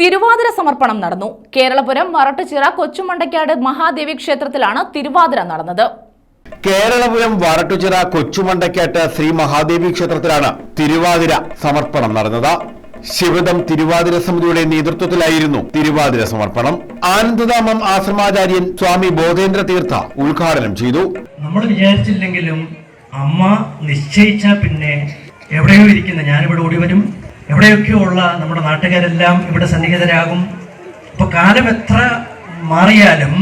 തിരുവാതിര സമർപ്പണം നടന്നു. കേരളപുരം വറട്ടുചിറ കൊച്ചുമണ്ടക്കാട് മഹാദേവി ക്ഷേത്രത്തിലാണ് തിരുവാതിര നടന്നത്. കേരളപുരം വരട്ടുചിറ കൊച്ചുമണ്ടക്കാട്ട് ശ്രീ മഹാദേവി ക്ഷേത്രത്തിലാണ് തിരുവാതിര സമർപ്പണം നടന്നത്. ശിവദം തിരുവാതിര സമിതിയുടെ നേതൃത്വത്തിലായിരുന്നു തിരുവാതിര സമർപ്പണം. ആനന്ദധാമം ആശ്രമാചാര്യൻ സ്വാമി ബോധേന്ദ്ര തീർത്ഥ ഉദ്ഘാടനം ചെയ്തു. നമ്മൾ വിചാരിച്ചില്ലെങ്കിലും അമ്മ നിശ്ചയിച്ച പിന്നെ എവിടെയോ ഇരിക്കുന്ന ഞാനിവിടെ ഓടി വരും എവിടെയൊക്കെയോ ഉള്ള നമ്മുടെ നാട്ടുകാരെല്ലാം ഇവിടെ സന്നിഹിതരാകും. ഇപ്പൊ കാലം എത്ര മാറിയാലും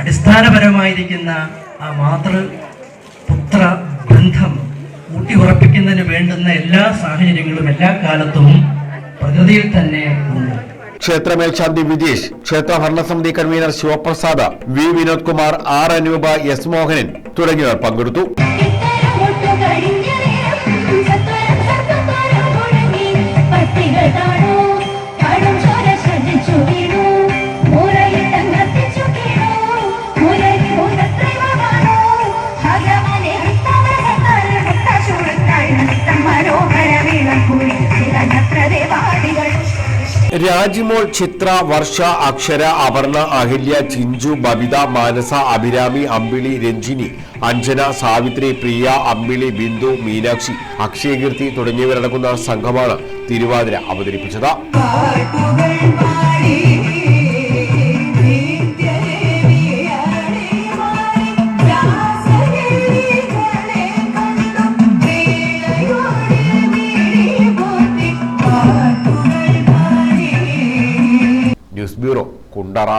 അടിസ്ഥാനപരമായിരിക്കുന്ന ആ മാതൃ പുത്ര ബന്ധം ഊട്ടി ഉറപ്പിക്കുന്നതിന് വേണ്ടുന്ന എല്ലാ സാഹചര്യങ്ങളും എല്ലാ കാലത്തും പ്രകൃതിയിൽ തന്നെ ഉണ്ട്. ക്ഷേത്ര മേൽശാന്തി വിജേഷ് ക്ഷേത്ര ഭരണസമിതി convenor Sivaprasad V Vinod Kumar R Anoopa S Mohanan തുടങ്ങിയവർ പങ്കെടുത്തു. രാജിമോൾ ചിത്ര വർഷ അക്ഷര അപർണ അഹില്യ ചിഞ്ചു ബബിത മാനസ അഭിരാമി അമ്പിളി രഞ്ജിനി അഞ്ജന സാവിത്രി പ്രിയ അമ്പിളി ബിന്ദു മീനാക്ഷി അക്ഷയകീർത്തി തുടങ്ങിയവരടങ്ങുന്ന സംഘമാണ് തിരുവാതിര അവതരിപ്പിച്ചത്. ബ്യൂറോ കുണ്ടറ.